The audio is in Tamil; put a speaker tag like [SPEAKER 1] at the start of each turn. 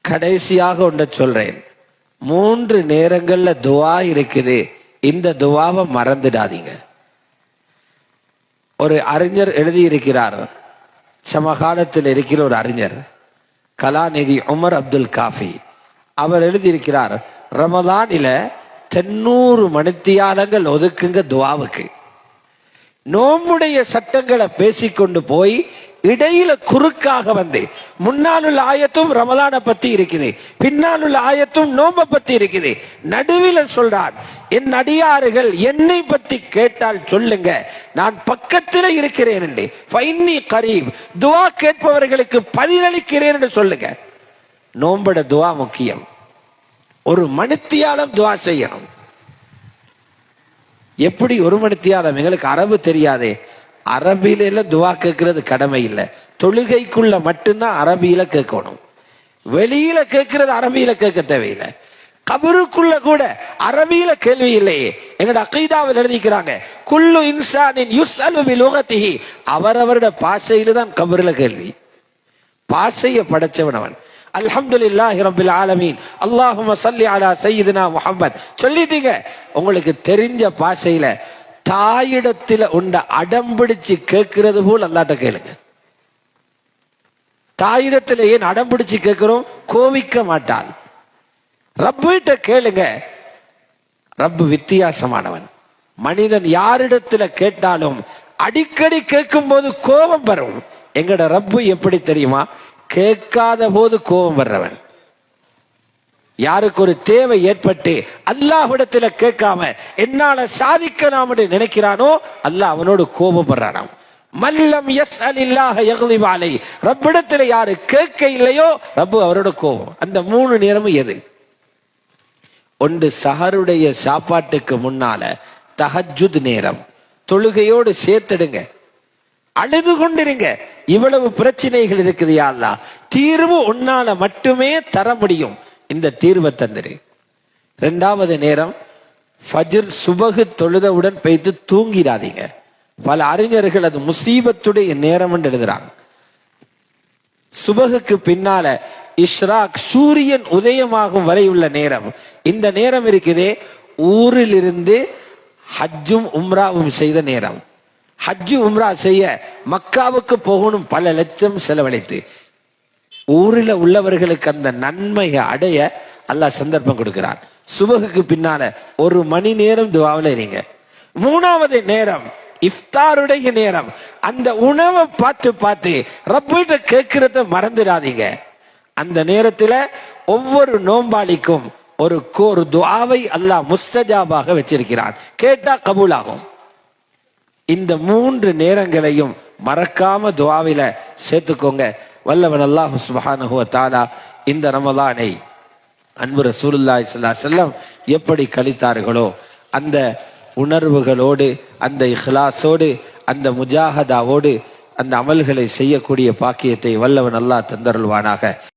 [SPEAKER 1] கடைசியாக ஒன்று சொல்றேன். மூன்று நேரங்கள்ல துவா இருக்குது. இந்த துவாவை மறந்துடாதீங்க. ஒரு அறிஞர் எழுதியிருக்கிறார். சமகாலத்தில் இருக்கிற ஒரு அறிஞர். கலாநிதி உமர் அப்துல் காஃபி. அவர் எழுதியிருக்கிறார் ரமதானில தென்னூறு மணித்தியாலங்கள் ஒதுக்குங்க துவாவுக்கு. நோம்புடைய சட்டங்களை பேசிக்கொண்டு போய் இடையில குறுக்காக வந்து முன்னால் உள்ள ஆயத்தும் ரமலான பத்தி இருக்குது. பின்னால் உள்ள ஆயத்தும் நோம்ப பத்தி இருக்குது. நடுவில் சொல்றார் என் அடியாறுகள் என்னை பத்தி கேட்டால் சொல்லுங்க. நான் பக்கத்தில் இருக்கிறேன் என்று. ஃபைன்னி கரீப் துவா கேட்பவர்களுக்கு பதிலளிக்கிறேன் என்று சொல்லுங்க. நோம்பட துவா முக்கியம். ஒரு மணித்தியாலம் துவா செய்யணும். எப்படி ஒரு மணித்தியாலம்? எங்களுக்கு அரபு தெரியாதே. அரபியில துவா கேட்கறது கடமை இல்லை. தொழுகைக்குள்ள மட்டும்தான் அரபியில கேட்கணும். வெளியில கேட்கறது அரபியில கேட்க தேவையில்லை. கபருக்குள்ள கூட அரபியில கேள்வி இல்லையே. எங்கட அகைதாவில் எழுதிக்கிறாங்க குல்லு இன்சானின் யுஸ் அலுபிலுகத்திஹி அவரவரோட பாஷையில தான் கபருல கேள்வி. பாஷைய படைச்சவன் அவன். அல்ஹம்துலில்லாஹி ரபில் ஆலமீன். அல்லாஹும சல்லி அலா சையீதுனா முஹம்மத். சொல்லிட்டீங்க. உங்களுக்கு தெரிஞ்ச பாஷையில தாயிடத்தில் உண்ட அடம்பிடிச்சு கேட்கிறது போல் அல்லாட்ட கேளுங்க. தாயிடத்தில் ஏன் அடம்பிடிச்சு கேட்கிறோம்? கோவிக்க மாட்டான். ரப்பிட்ட கேளுங்க. ரப்பு வித்தியாசமானவன். மனிதன் யாரிடத்துல கேட்டாலும் அடிக்கடி கேட்கும் போது கோபம் வரும். எங்கட ரப்பு எப்படி தெரியுமா? கேட்காத போது கோபம் வர்றவன். யாருக்கு ஒரு தேவை ஏற்பட்டு அல்லாஹ்விடத்துல கேட்காம என்னால சாதிக்கலாம் என்று நினைக்கிறானோ அல்லாஹ் அவனோடு கோபப்படுறானாம். மல்லம் எஸ் அலில்லாஹ யகுதிபாலை ரப்பிடத்துல யாரு கேட்க இல்லையோ ரப்பு அவரோட கோபம். அந்த மூணு நேரமும் எது? ஒன்று சஹருடைய சாப்பாட்டுக்கு முன்னால தஹஜுத் நேரம். தொழுகையோடு சேர்த்துடுங்க. அழுது கொண்டிருங்க. இவ்வளவு பிரச்சனைகள் இருக்குது யா தீர்வு உன்னால மட்டுமே தர முடியும். இந்த தீர்வை தந்திரு. ரெண்டாவது நேரம் ஃபஜ்ர் சுபகு தொழுதவுடன் பெய்து தூங்கிடாதீங்க. பல அறிஞர்கள் அது முசீபத்துடைய நேரம் என்று எழுதுறாங்க. சுபகுக்கு பின்னால இஷ்ராக் சூரியன் உதயமாகும் வரை உள்ள நேரம். இந்த நேரம் இருக்குதே ஊரில் இருந்து ஹஜ்ஜும் உம்ராவும் செய்த நேரம். ஹஜ்ஜு உம்ரா செய்ய மக்காவுக்கு போகணும் பல லட்சம் செலவழித்து. ஊரில் உள்ளவர்களுக்கு அந்த நன்மையை அடைய அல்லாஹ் சந்தர்ப்பம் கொடுக்கிறான். சுபகுக்கு பின்னால ஒரு மணி நேரம் துவாவில் இருங்க. மூணாவது நேரம் இஃப்தாருடைய நேரம். அந்த உணவை பார்த்து பார்த்து ரப்பிட்ட கேட்கிறத மறந்துடாதீங்க. அந்த நேரத்துல ஒவ்வொரு நோம்பாளிக்கும் ஒரு கோர் துவாவை அல்லாஹ் முஸ்தஜாபாக வச்சிருக்கிறான். கேட்டா கபூலாகும். இந்த மூன்று நேரங்களையும் மறக்காம துவாவில சேர்த்துக்கோங்க. வல்லவன் அல்லாஹ் சுபஹானஹுவ தாலா இந்த ரமலானை அன்பு ரசூலுல்லாய் சல்லா செல்லம் எப்படி கழித்தார்களோ அந்த உணர்வுகளோடு அந்த இஹ்லாஸோடு அந்த முஜாஹதாவோடு அந்த அமல்களை செய்யக்கூடிய பாக்கியத்தை வல்லவன் அல்லாஹ் தந்தருள்வானாக.